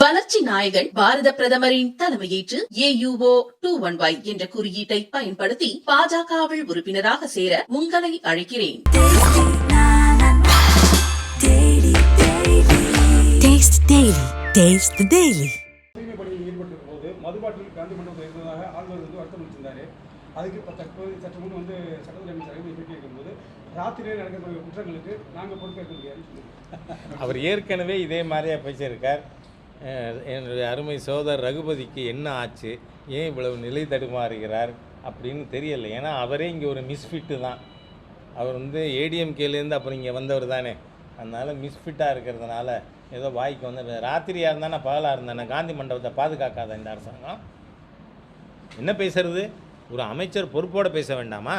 வளர்ச்சி நாயகன் பாரத பிரதமரின் தலைமையேற்று ஏயுஓ டூ ஒன் ஒய் என்ற குறியீட்டை பயன்படுத்தி பாஜகவில் உறுப்பினராக சேர உங்களை அழைக்கிறேன். மதுபாட்டில் காந்தி மண்டபத்தில் இருந்ததாக ஆளுநர் வந்து வருத்தம் அளிச்சிருந்தாரு. அதுக்கு இப்போ தற்போது சற்று முன் வந்து சட்டத்துறை அமைச்சர் பேட்டி இருக்கும்போது ராத்திரியே நடக்கக்கூடிய குற்றங்களுக்கு நாங்கள் பொறுப்பேற்க முடியாதுன்னு சொல்லுவோம் அவர் ஏற்கனவே இதே மாதிரியே பேசியிருக்கார். என்னுடைய அருமை சோதர் ரகுபதிக்கு என்ன ஆச்சு? ஏன் இவ்வளவு நிலை தடுமாறுகிறார் அப்படின்னு தெரியலை. ஏன்னா அவரே இங்கே ஒரு மிஸ்ஃபிட்டு தான். அவர் வந்து ஏடிஎம்கேலேருந்து அப்புறம் இங்கே வந்தவர் தானே. அதனால் மிஸ்ஃபிட்டாக இருக்கிறதுனால ஏதோ வாய்க்கு வந்து ராத்திரியாக இருந்தானே பகலாக இருந்தானே காந்தி மண்டபத்தை பாதுகாக்காத இந்த அரசாங்கம்? என்ன பேசுறது? ஒரு அமைச்சர் பொறுப்போடு பேச வேண்டாமா?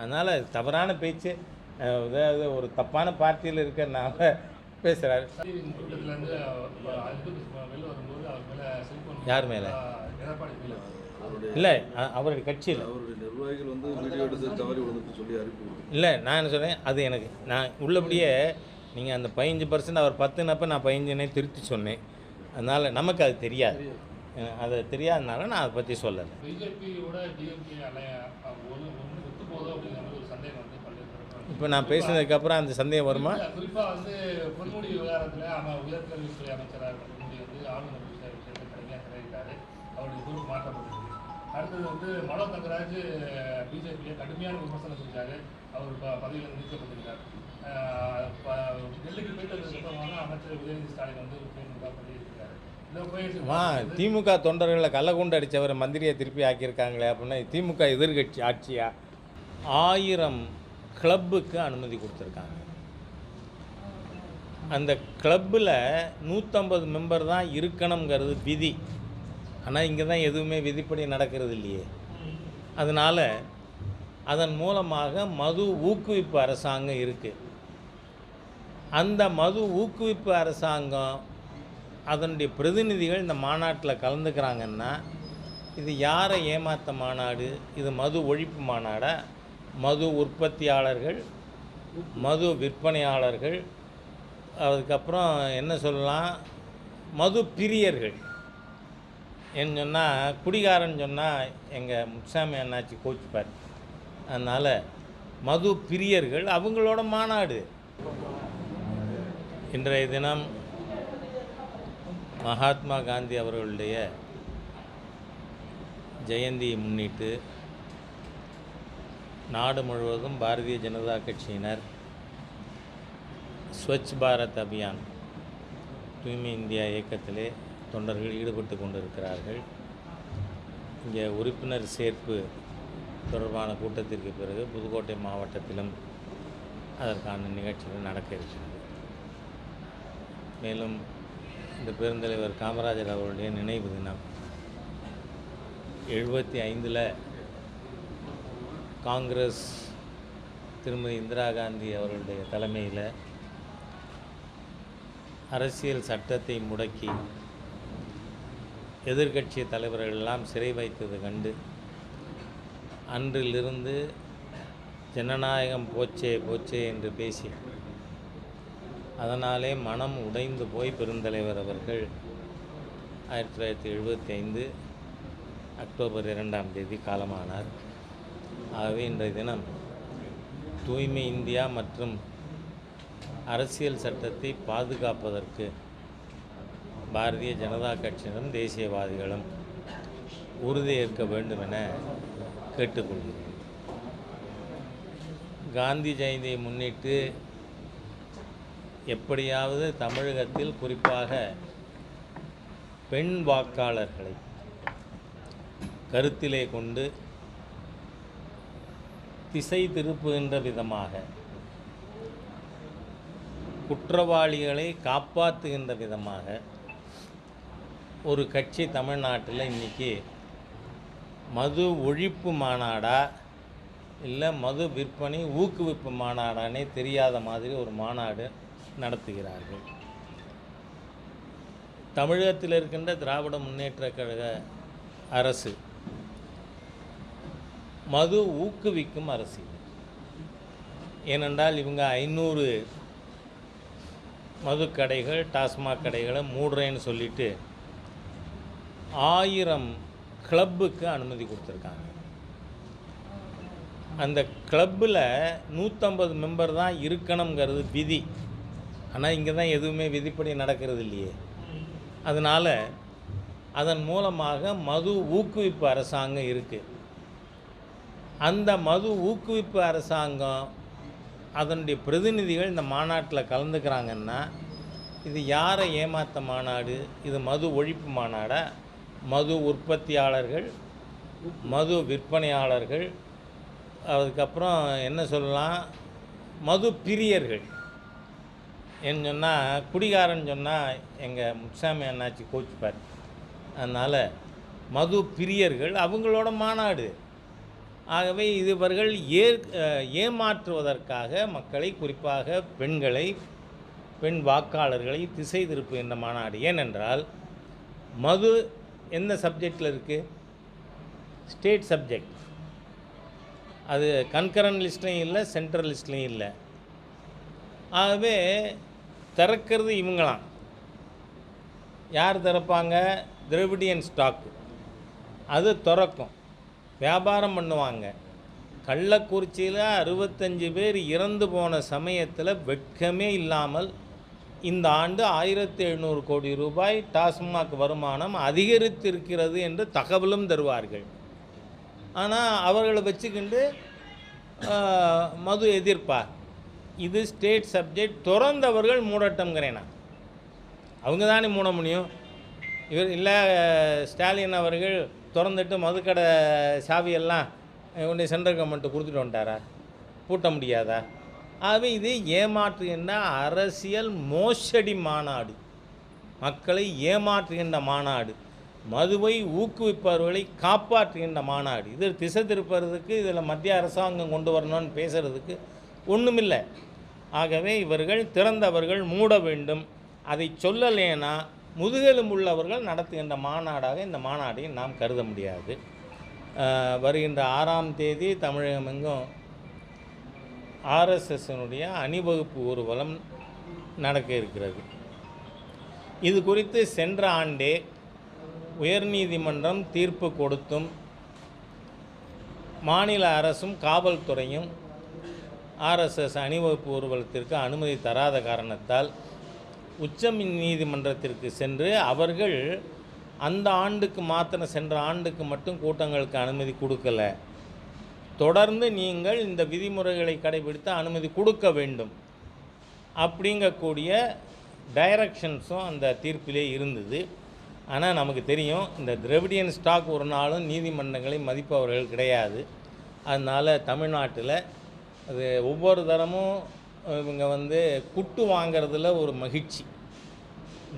அதனால் தவறான பேச்சு அதாவது ஒரு தப்பான பார்ட்டியில் இருக்கிறனால பேசுகிறாரு யார் மேலே? இல்லை அவருடைய கட்சியில். அவருடைய நிர்வாகிகள் வந்து வீடியோ எடுத்து தவறி விழுந்துட்டு சொல்லி கொடுத்தாங்க. இல்லை நான் என்ன சொன்னேன் அது எனக்கு நான் உள்ளபடியே நீங்கள் அந்த பதினஞ்சு பர்சன்ட் அவர் பத்துனப்போ நான் பதினஞ்சுனே திருத்தி சொன்னேன். அதனால் நமக்கு அது தெரியாது. அது தெரியாதனால நான் அதை பற்றி சொல்லலை. பிஜேபியோட டிஎம்கே இப்போ நான் பேசினதுக்கப்புறம் அந்த சந்தேகம் வருமா? குறிப்பாக வந்து பொன்முடி விவகாரத்தில் அவன் உயர்கல்வித்துறை அமைச்சராக பொன்முடி வந்து ஆளுநர் விஷயத்தை கடுமையாக அவருடைய பொறுப்பு மாற்றப்பட்டது. அடுத்தது வந்து மனோ தங்கராஜ் பிஜேபியை கடுமையான விமர்சனம் செஞ்சாரு. அவர் ப பதவியில் நீக்கப்பட்டிருக்கார். டெல்லிக்கு போயிட்டு அமைச்சர் உதயநிதி ஸ்டாலின் வந்து வா திமுக தொண்டர்களை கள்ளக்குண்டு அடித்தவர் மந்திரியை திருப்பி ஆக்கியிருக்காங்களே அப்படின்னா திமுக எதிர்கட்சி ஆட்சியா? ஆயிரம் கிளப்புக்கு அனுமதி கொடுத்துருக்காங்க. அந்த கிளப்பில் நூற்றம்பது மெம்பர் தான் இருக்கணுங்கிறது விதி. ஆனால் இங்கே தான் எதுவுமே விதிப்படி நடக்கிறது இல்லையே. அதனால் அதன் மூலமாக மது ஊக்குவிப்பு அரசாங்கம் இருக்குது அந்த மது ஊக்குவிப்பு அரசாங்கம் அதனுடைய பிரதிநிதிகள் இந்த மாநாட்டில் கலந்துக்கிறாங்கன்னா இது யாரை ஏமாத்த மாநாடு? இது மது ஒழிப்பு மாநாடா? மது உற்பத்தியாளர்கள் மது விற்பனையாளர்கள் அதுக்கப்புறம் என்ன சொல்லலாம் மது பிரியர்கள். என்ன சொன்னால் குடிகாரன் சொன்னால் எங்கள் முட்சாமி அண்ணாச்சி கோச்சுப்பார். அதனால் மது பிரியர்கள் அவங்களோட மாநாடு. இன்றைய தினம் மகாத்மா காந்தி அவர்களுடைய ஜெயந்தியை முன்னிட்டு நாடு முழுவதும் பாரதிய ஜனதா கட்சியினர் ஸ்வச் பாரத் அபியான் தூய்மை இந்தியா இயக்கத்திலே தொண்டர்கள் ஈடுபட்டு கொண்டிருக்கிறார்கள். இங்கே உறுப்பினர் சேர்ப்பு தொடர்பான கூட்டத்திற்கு பிறகு புதுக்கோட்டை மாவட்டத்திலும் அதற்கான நிகழ்ச்சிகள் நடக்க இருக்கிறது. மேலும் இந்த பெருந்தலைவர் காமராஜர் அவருடைய நினைவு தினம் எழுபத்தி ஐந்தில் காங்கிரஸ் திருமதி இந்திரா காந்தி அவர்களுடைய தலைமையில் அரசியல் சட்டத்தை முடக்கி எதிர்க்கட்சி தலைவர்கள் எல்லாம் சிறை வைத்தது கண்டு அன்றிலிருந்து ஜனநாயகம் போச்சே போச்சே என்று பேசி அதனாலே மனம் உடைந்து போய் பெருந்தலைவர் அவர்கள் ஆயிரத்தி தொள்ளாயிரத்தி எழுபத்தி ஐந்து அக்டோபர் இரண்டாம் தேதி காலமானார். ஆகவே இன்றைய தினம் தூய்மை இந்தியா மற்றும் அரசியல் சட்டத்தை பாதுகாப்பதற்கு பாரதிய ஜனதா கட்சியினரும் தேசியவாதிகளும் உறுதியேற்க வேண்டும் என கேட்டுக்கொள்கிறேன் காந்தி ஜெயந்தியை முன்னிட்டு எப்படியாவது தமிழகத்தில் குறிப்பாக பெண் வாக்காளர்களை கருத்திலே கொண்டு திசை திருப்புகின்ற விதமாக குற்றவாளிகளை காப்பாற்றுகின்ற விதமாக. ஒரு கட்சி தமிழ்நாட்டில் இன்றைக்கி மது ஒழிப்பு மாநாடா? இல்லை மது விற்பனை ஊக்குவிப்பு மாநாடானே தெரியாத மாதிரி ஒரு மாநாடு நடத்துகிறார்கள். தமிழகத்தில் இருக்கின்ற திராவிட முன்னேற்றக் கழக அரசு மது ஊக்குவிக்கும் அரசு ஏனென்றால் இவங்க ஐநூறு மதுக்கடைகள் டாஸ்மாக் கடைகளை மூடுறேன்னு சொல்லிட்டு ஆயிரம் கிளப்புக்கு அனுமதி கொடுத்துருக்காங்க. அந்த கிளப்பில் நூற்றம்பது மெம்பர் தான் இருக்கணுங்கிறது விதி. ஆனால் இங்கே தான் எதுவுமே விதிப்படி நடக்கிறது இல்லையே. அதனால் அதன் மூலமாக மது ஊக்குவிப்பு அரசாங்கம் இருக்குது. அந்த மது ஊக்குவிப்பு அரசாங்கம் அதனுடைய பிரதிநிதிகள் இந்த மாநாட்டில் கலந்துக்கிறாங்கன்னா இது யாரை ஏமாத்த மாநாடு? இது மது ஒழிப்பு மாநாடா? மது உற்பத்தியாளர்கள் மது விற்பனையாளர்கள் அதுக்கப்புறம் என்ன சொல்லலாம்? மது பிரியர்கள். என்ன சொன்னால் குடிகாரன் சொன்னால் எங்கள் முட்சாமி அண்ணாச்சி கோச்சுப்பார். அதனால் மது பிரியர்கள் அவங்களோட மாநாடு. ஆகவே இது இவர்கள் ஏ ஏமாற்றுவதற்காக மக்களை குறிப்பாக பெண்களை பெண் வாக்காளர்களை திசை திருப்புகின்ற மாநாடு. ஏனென்றால் மது எந்த சப்ஜெக்டில் இருக்குது ஸ்டேட் சப்ஜெக்ட் அது கன்கரண்ட் லிஸ்ட்லேயும் இல்லை சென்ட்ரல் லிஸ்ட்லேயும் இல்லை. ஆகவே திறக்கிறது இவங்களாம். யார் திறப்பாங்க? திரவிடியன் ஸ்டாக் அது திறக்கும். வியாபாரம் பண்ணுவாங்க. கள்ளக்குறிச்சியில் அறுபத்தஞ்சு பேர் இறந்து போன சமயத்தில் வெட்கமே இல்லாமல் இந்த ஆண்டு ஆயிரத்தி எழுநூறு கோடி ரூபாய் டாஸ்மாக் வருமானம் அதிகரித்திருக்கிறது என்று தகவலும் தருவார்கள். ஆனால் அவர்களை வச்சுக்கிண்டு மது எதிர்ப்பார் இது ஸ்டேட் சப்ஜெக்ட். திறந்தவர்கள் மூடட்டம்ங்கிறேனா? அவங்க தானே மூட முடியும்? இவர் இல்லை ஸ்டாலின் அவர்கள் திறந்துட்டு மதுக்கடை சாவியெல்லாம் உன்னை சென்ட்ரல் கவர்மெண்ட்டு கொடுத்துட்டு வந்துட்டாரா? பூட்ட முடியாதா? ஆகவே இது ஏமாற்றுகின்ற அரசியல் மோசடி மாநாடு. மக்களை ஏமாற்றுகின்ற மாநாடு. மதுவை ஊக்குவிப்பவர்களை காப்பாற்றுகின்ற மாநாடு. இது திசை திருப்புறதுக்கு இதில் மத்திய அரசாங்கம் கொண்டு வரணும்னு பேசுகிறதுக்கு ஒன்றுமில்லை ஆகவே இவர்கள் திறந்தவர்கள் மூட வேண்டும். அதை சொல்லலேனா முதுகெலும்புள்ளவர்கள் நடத்துகின்ற மாநாடாக இந்த மாநாட்டை நாம் கருத முடியாது. வருகின்ற ஆறாம் தேதி தமிழகம் எங்கும் ஆர்எஸ்எஸ்னுடைய அணிவகுப்பு ஊர்வலம் நடக்க இருக்கிறது. இது குறித்து சென்ற ஆண்டே உயர்நீதிமன்றம் தீர்ப்பு கொடுத்தும் மாநில அரசும் காவல்துறையும் ஆர்எஸ்எஸ் அணிவகுப்பு ஊர்வலத்திற்கு அனுமதி தராத காரணத்தால் உச்ச நீதிமன்றத்திற்கு சென்று அவர்கள் அந்த ஆண்டுக்கு மாத்திரம் சென்ற ஆண்டுக்கு மட்டும் கூட்டங்களுக்கு அனுமதி கொடுக்கல. தொடர்ந்து நீங்கள் இந்த விதிமுறைகளை கடைபிடித்து அனுமதி கொடுக்க வேண்டும். அப்படிங்கக்கூடிய டைரக்ஷன்ஸும் அந்த தீர்ப்பிலே இருந்தது. ஆனால் நமக்கு தெரியும் இந்த திரவிடியன் ஸ்டாக் ஒரு நாளும் நீதிமன்றங்களை மதிப்பவர்கள் கிடையாது. அதனால் தமிழ்நாட்டில் அது ஒவ்வொரு தரமும் இவங்க வந்து குட்டு வாங்கிறதுல ஒரு மகிழ்ச்சி.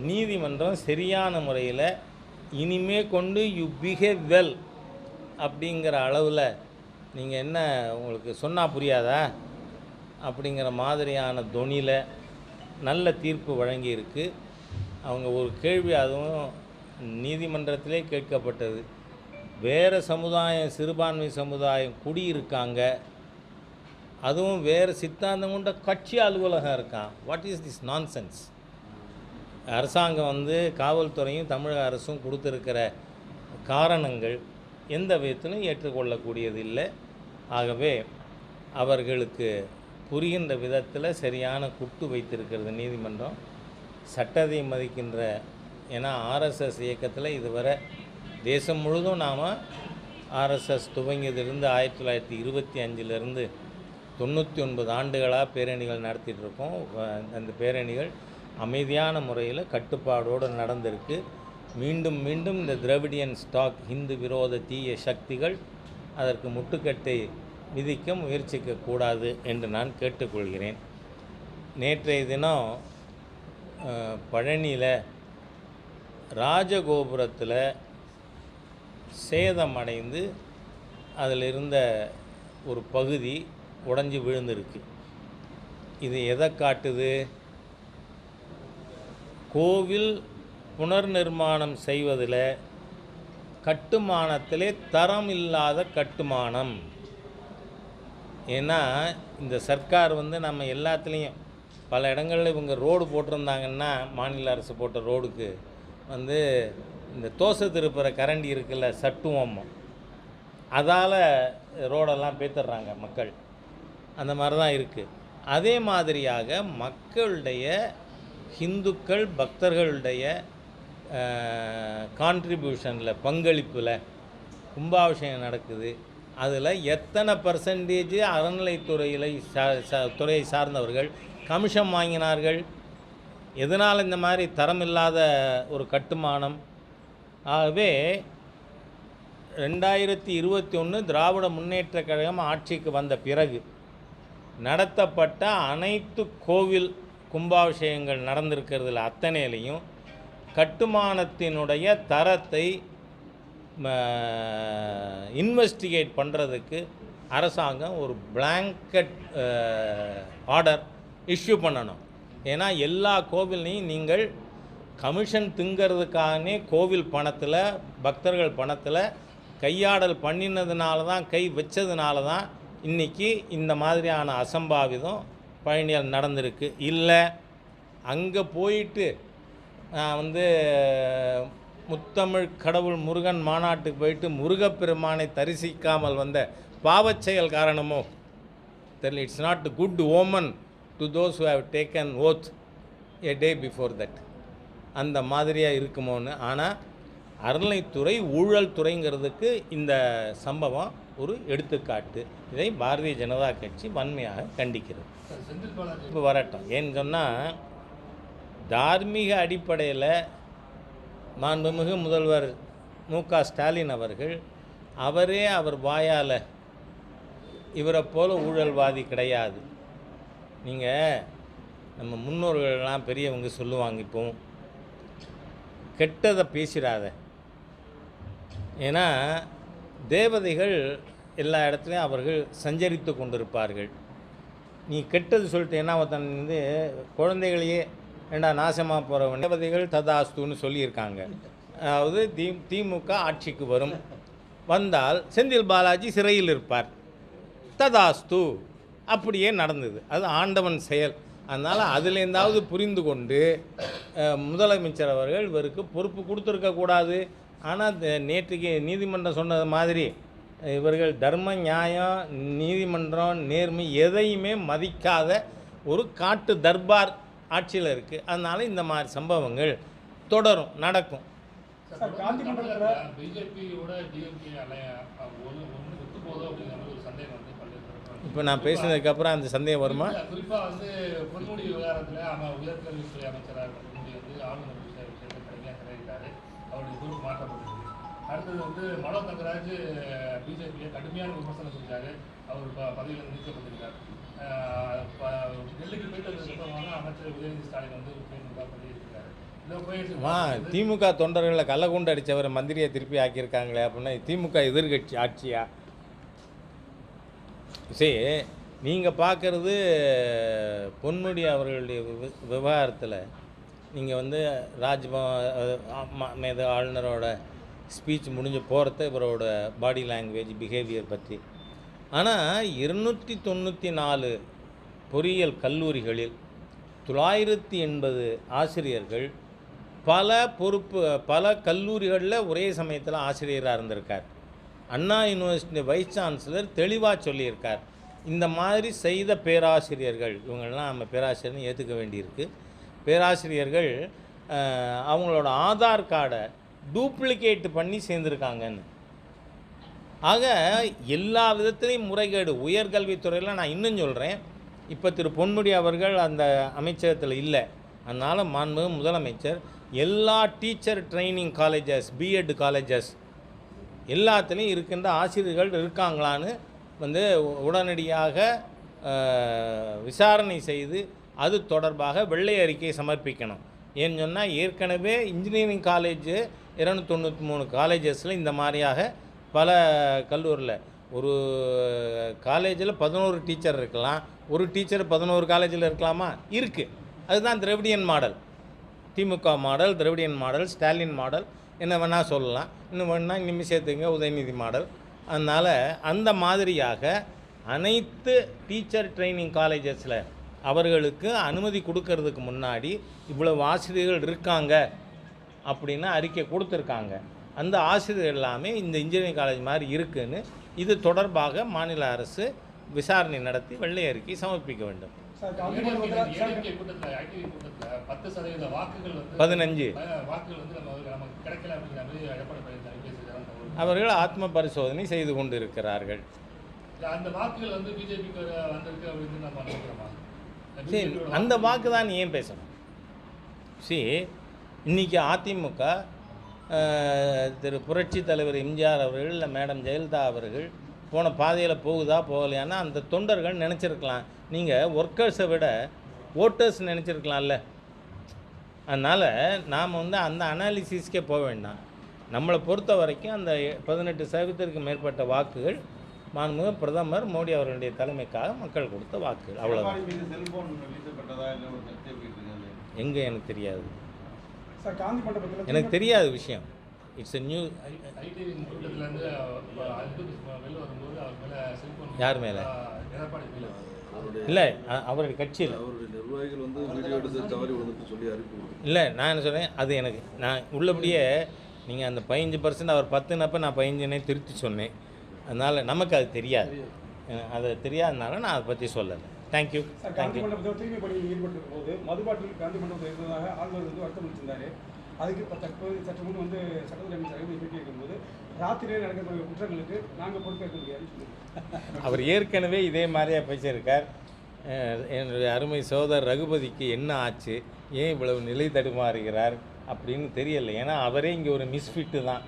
நீதிமன்றம் சரியான முறையில் இனிமே கொண்டு யூ பிஹேவ் வெல் அப்படிங்கிற அளவில் நீங்கள் என்ன உங்களுக்கு சொன்னால் புரியாதா? அப்படிங்கிற மாதிரியான தொனியில் நல்ல தீர்ப்பு வழங்கியிருக்கு. அவங்க ஒரு கேள்வி அதுவும் நீதிமன்றத்திலே கேட்கப்பட்டது. வேறு சமுதாயம் சிறுபான்மை சமுதாயம் குடியிருக்காங்க. அதுவும் வேறு சித்தாந்தம் கொண்ட கட்சி அலுவலகம் இருக்கான். வாட் இஸ் திஸ் நான்சென்ஸ் அரசாங்கம் வந்து காவல்துறையும் தமிழக அரசும் கொடுத்துருக்கிற காரணங்கள் எந்த விதத்திலும் ஏற்றுக்கொள்ளக்கூடியது இல்லை ஆகவே அவர்களுக்கு புரிகின்ற விதத்தில் சரியான குட்டு வைத்திருக்கிறது நீதிமன்றம். சட்டத்தை மதிக்கின்ற ஏன்னா ஆர்எஸ்எஸ் இயக்கத்தில் இதுவரை தேசம் முழுதும் நாம் ஆர்எஸ்எஸ் துவங்கியதிலிருந்து ஆயிரத்தி தொள்ளாயிரத்தி இருபத்தி அஞ்சிலிருந்து தொண்ணூற்றி ஒன்பது ஆண்டுகளாக பேரணிகள் நடத்திட்டு இருக்கோம் அந்த பேரணிகள் அமைதியான முறையில் கட்டுப்பாடோடு நடந்திருக்கு. மீண்டும் மீண்டும் இந்த திராவிடியன் ஸ்டாக் இந்து விரோத தீய சக்திகள் அதற்கு முட்டுக்கட்டை விதிக்க முயற்சிக்க கூடாது என்று நான் கேட்டுக்கொள்கிறேன். நேற்றைய தினம் பழனியில் ராஜகோபுரத்தில் சேதமடைந்து அதில் இருந்த ஒரு பகுதி உடஞ்சி விழுந்திருக்கு. இது எதை காட்டுது? கோவில் புனர்நிர்மாணம் செய்வதில் கட்டுமானத்திலே தரம் இல்லாத கட்டுமானம். ஏன்னா இந்த சர்க்கார் வந்து நம்ம எல்லாத்துலேயும் பல இடங்களில் இவங்க ரோடு போட்டிருந்தாங்கன்னா மாநில அரசு போட்ட ரோடுக்கு வந்து இந்த தோசை திருப்புற கரண்டி இருக்குல்ல சட்டுவம். அதால் ரோடெல்லாம் பேத்துடுறாங்க மக்கள். அந்த மாதிரி தான் இருக்குது அதே மாதிரியாக மக்களுடைய ஹிந்துக்கள் பக்தர்களுடைய கான்ட்ரிபியூஷனில் பங்களிப்பில் கும்பாபிஷேகம் நடக்குது. அதில் எத்தனை பர்சன்டேஜ் அறநிலைத்துறையில் சா சா- துறையை சார்ந்தவர்கள் கமிஷன் வாங்கினார்கள்? எதனால் இந்த மாதிரி தரம் இல்லாத ஒரு கட்டுமானம்? ஆகவே ரெண்டாயிரத்தி இருபத்தி ஒன்று திராவிட முன்னேற்ற கழகம் ஆட்சிக்கு வந்த பிறகு நடத்தப்பட்ட அனைத்து கோவில் கும்பாபிஷேகங்கள் நடந்திருக்கிறதுல அத்தனையிலையும் கட்டுமானத்தினுடைய தரத்தை இன்வெஸ்டிகேட் பண்ணுறதுக்கு அரசாங்கம் ஒரு பிளாங்கட் ஆர்டர் இஷ்யூ பண்ணணும். ஏன்னா எல்லா கோவில்லையும் நீங்கள் கமிஷன் திங்கிறதுக்கானே கோவில் பணத்தில் பக்தர்கள் பணத்தில் கையாடல் பண்ணினதுனால தான் கை வச்சதுனால தான் இன்றைக்கி இந்த மாதிரியான அசம்பாவிதம் பழனியில் நடந்திருக்கு. இல்லை அங்கே போயிட்டு நான் வந்து முத்தமிழ் கடவுள் முருகன் மாநாட்டுக்கு போயிட்டு முருகப்பெருமானை தரிசிக்காமல் வந்த பாவச்செயல் காரணமோ? தெரியல. It's not good omen to those who have taken oath a day before that அந்த மாதிரியாக இருக்குமோன்னு ஆனால் அறநிலைத்துறை ஊழல் துறைங்கிறதுக்கு இந்த சம்பவம் ஒரு எடுத்துக்காட்டு. இதை பாரதிய ஜனதா கட்சி வன்மையாக கண்டிக்கிறது. இப்போ வரட்டும். ஏன்னு சொன்னால் தார்மீக அடிப்படையில் மாண்புமிகு முதல்வர் மு க ஸ்டாலின் அவர்கள் அவரே அவர் வாயால் இவரை போல ஊழல்வாதி கிடையாது. நீங்கள் நம்ம முன்னோர்கள்லாம் பெரியவங்க சொல்லுவாங்க இப்போ கெட்டதை பேசிடாத. ஏன்னா தேவதைகள் எல்லா இடத்துலையும் அவர்கள் சஞ்சரித்து கொண்டிருப்பார்கள். நீ கெட்டது சொல்லிட்டேன்னா ஒருத்தன் வந்து குழந்தைகளையே ஏண்டா நாசமாக போகிறவன் தேவதைகள் ததாஸ்துன்னு சொல்லியிருக்காங்க. அதாவது தி திமுக ஆட்சிக்கு வரும். வந்தால் செந்தில் பாலாஜி சிறையில் இருப்பார். ததாஸ்து. அப்படியே நடந்தது. அது ஆண்டவன் செயல். அதனால் அதுலேருந்தாவது புரிந்து கொண்டு முதலமைச்சர் அவர்கள் இவருக்கு பொறுப்பு கொடுத்துருக்கக்கூடாது ஆனால் நேற்றுக்கு நீதிமன்றம் சொன்னது மாதிரி இவர்கள் தர்ம நியாயம் நீதிமன்றம் நேர்மை எதையுமே மதிக்காத ஒரு காட்டு தர்பார் ஆட்சியில் இருக்குது அதனால் இந்த மாதிரி சம்பவங்கள் தொடரும் நடக்கும். இப்போ நான் பேசினதுக்கப்புறம் அந்த சந்தேகம் வருமா? குறிப்பா வந்து பொன்முடி விவகாரத்துல அமைச்சராக இருந்த பொன்முடி வந்து ஆளுநர் விஷய விஷயத்தை கடுமையாக சிறையிட்டாரு அவருடைய பொறுப்பு மாற்றப்பட்டிருக்கு அடுத்தது வந்து மனோ தங்கராஜ் பிஜேபியை கடுமையான விமர்சனம் செஞ்சார். அவர் ப பதவியில் நீக்கப்பட்டிருக்கார். டெல்லிக்கு போயிட்டு அமைச்சர் உதயநிதி ஸ்டாலின் வந்து பண்ணியிருக்கிறார் பதவியிருக்காரு திமுக தொண்டர்களை கள்ளக்குண்டு அடித்தவர் மந்திரியை திருப்பி ஆக்கியிருக்காங்களே அப்படின்னா திமுக எதிர்கட்சி ஆட்சியா? சரி நீங்கள் பார்க்குறது பொன்முடி அவர்களுடைய விவகாரத்தில் நீங்கள் வந்து ராஜ்பவன் இது ஆளுநரோட ஸ்பீச் முடிஞ்சு போகிறத இவரோட பாடி லாங்குவேஜ் பிஹேவியர் பற்றி ஆனால் இருநூற்றி தொண்ணூற்றி நாலு பொறியியல் கல்லூரிகளில் தொள்ளாயிரத்தி எண்பது ஆசிரியர்கள் பல பொறுப்பு பல கல்லூரிகளில் ஒரே சமயத்தில் ஆசிரியராக இருந்திருக்கார். அண்ணா யூனிவர்சிட்டி வைஸ் சான்சலர் தெளிவாக சொல்லியிருக்கார். இந்த மாதிரி செய்த பேராசிரியர்கள் இவங்கெல்லாம் நம்ம பேராசிரியர்னு ஏற்றுக்க வேண்டியிருக்கு. பேராசிரியர்கள் அவங்களோட ஆதார் கார்டை டூப்ளிகேட் பண்ணி சேர்ந்துருக்காங்கன்னு. ஆக எல்லா விதத்திலையும் முறைகேடு உயர்கல்வித்துறையில் நான் இன்னும் சொல்கிறேன் இப்போ திரு பொன்முடி அவர்கள் அந்த அமைச்சகத்தில் இல்லை. அதனால் மாண்பு முதலமைச்சர் எல்லா teacher training colleges BEd colleges எல்லாத்துலேயும் இருக்கின்ற ஆசிரியர்கள் இருக்காங்களான்னு வந்து உடனடியாக விசாரணை செய்து அது தொடர்பாக வெள்ளை அறிக்கையை சமர்ப்பிக்கணும். ஏன்னு சொன்னால் ஏற்கனவே இன்ஜினியரிங் காலேஜு இரநூத்தொண்ணூற்றி மூணு காலேஜஸில் இந்த மாதிரியாக பல கல்லூரியில் ஒரு காலேஜில் பதினோரு டீச்சர் இருக்கலாம். ஒரு டீச்சர் பதினோரு காலேஜில் இருக்கலாமா? இருக்குது அதுதான் Dravidian model. DMK model Dravidian model Stalin model என்ன வேணால் சொல்லலாம். இன்னும் வேணால் இன்னும் சேர்த்துங்க உதயநிதி மாடல். அதனால் அந்த மாதிரியாக அனைத்து டீச்சர் ட்ரைனிங் காலேஜஸில் அவர்களுக்கு அனுமதி கொடுக்கறதுக்கு முன்னாடி இவ்வளவு ஆசிரியர்கள் இருக்காங்க அப்படின்னு அறிக்கை கொடுத்துருக்காங்க. அந்த ஆசிரியர் எல்லாமே இந்த இன்ஜினியரிங் காலேஜ் மாதிரி இருக்குன்னு இது தொடர்பாக மாநில அரசு விசாரணை நடத்தி வெள்ளை அறிக்கை சமர்ப்பிக்க வேண்டும். பதினஞ்சு. அவர்கள் ஆத்ம பரிசோதனை செய்து கொண்டு இருக்கிறார்கள் அந்த வாக்குகள் வந்து பிஜேபிக்கு வந்திருக்கு அப்படின்னு நம்ம நினைக்கிறோமா? சரி அந்த வாக்கு தான் நீ ஏன் பேசணும்? சரி இன்னைக்கு அதிமுக திரு புரட்சி தலைவர் எம்ஜிஆர் அவர்கள் இல்லை மேடம் ஜெயலலிதா அவர்கள் போன பாதையில் போகுதா போகலையான்னா அந்த தொண்டர்கள் நினச்சிருக்கலாம். நீங்கள் ஒர்க்கர்ஸை விட ஓட்டர்ஸ் நினச்சிருக்கலாம்ல. அதனால் நாம் வந்து அந்த அனாலிசிஸ்க்கே போக வேண்டாம். நம்மளை பொறுத்த வரைக்கும் அந்த பதினெட்டு சதவீதத்திற்கு மேற்பட்ட வாக்குகள் மாண்புமிகு பிரதமர் மோடி அவர்களுடைய தலைமைக்காக மக்கள் கொடுத்த வாக்குகள் அவ்வளோதான் எங்கே எனக்கு தெரியாது. எனக்கு தெரியாத விஷயம். இட்ஸ் எ நியூ யார் மேல? இல்லை அவருடைய கட்சியில். இல்லை நான் என்ன சொன்னேன் அது எனக்கு நான் உள்ளபடியே நீங்கள் அந்த பதினஞ்சு பர்சன்ட் அவர் பத்துனப்ப நான் பதினஞ்சுனே திருத்தி சொன்னேன். அதனால் நமக்கு அது தெரியாது. அது தெரியாதனால நான் அதை பற்றி சொல்லலை. தேங்க்யூ தேங்க்யூ தூய்மை பணியில் ஈடுபட்டிருக்கும் போது மதுபாட்டில் காந்தி மண்டபத்தில் இருந்ததாக ஆளுநர் வந்து வருத்தம் அளிச்சிருந்தாரு. அதுக்கு இப்போ தற்போது சற்று முன் வந்து சட்டத்துறை அமைச்சர் பேட்டி இருக்கும்போது ராத்திரியே நடக்கக்கூடிய குற்றங்களுக்கு நாங்கள் பொறுப்பேற்க சொல்லியிருக்காங்க அவர் ஏற்கனவே இதே மாதிரியே பேசியிருக்கார். என்னுடைய அருமை சோதர் ரகுபதிக்கு என்ன ஆச்சு? ஏன் இவ்வளவு நிலை தடுமாறுகிறார்? அப்படின்னு தெரியல. ஏன்னா அவரே இங்கே ஒரு மிஸ்ஃபிட்டு தான்.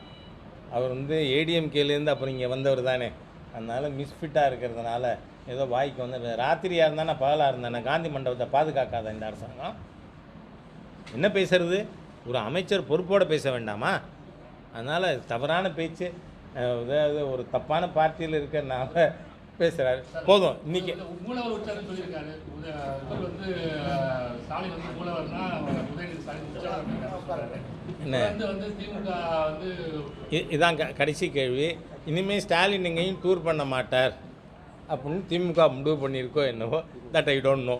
அவர் வந்து ஏடிஎம்கேலேருந்து அப்புறம் இங்கே வந்தவர் தானே. அதனால் மிஸ்ஃபிட்டாக இருக்கிறதுனால ஏதோ வாய்க்கு வந்து ராத்திரியாக இருந்தானே பகலாக இருந்தானே காந்தி மண்டபத்தை பாதுகாக்காத இந்த அரசாங்கம். என்ன பேசுறது? ஒரு அமைச்சர் பொறுப்போடு பேச வேண்டாமா? அதனால் தவறான பேச்சு அதாவது ஒரு தப்பான பார்ட்டியில் இருக்கிறனால பேசுகிறாரு போதும் இன்னைக்கு. மூலவர் என்ன? இதான் கடைசி கேள்வி. இனிமேல் ஸ்டாலின் எங்கேயும் டூர் பண்ண மாட்டார். அப்படின்னு திமுக முடிவு பண்ணியிருக்கோ என்னவோ தட் ஐ டோன்ட் நோ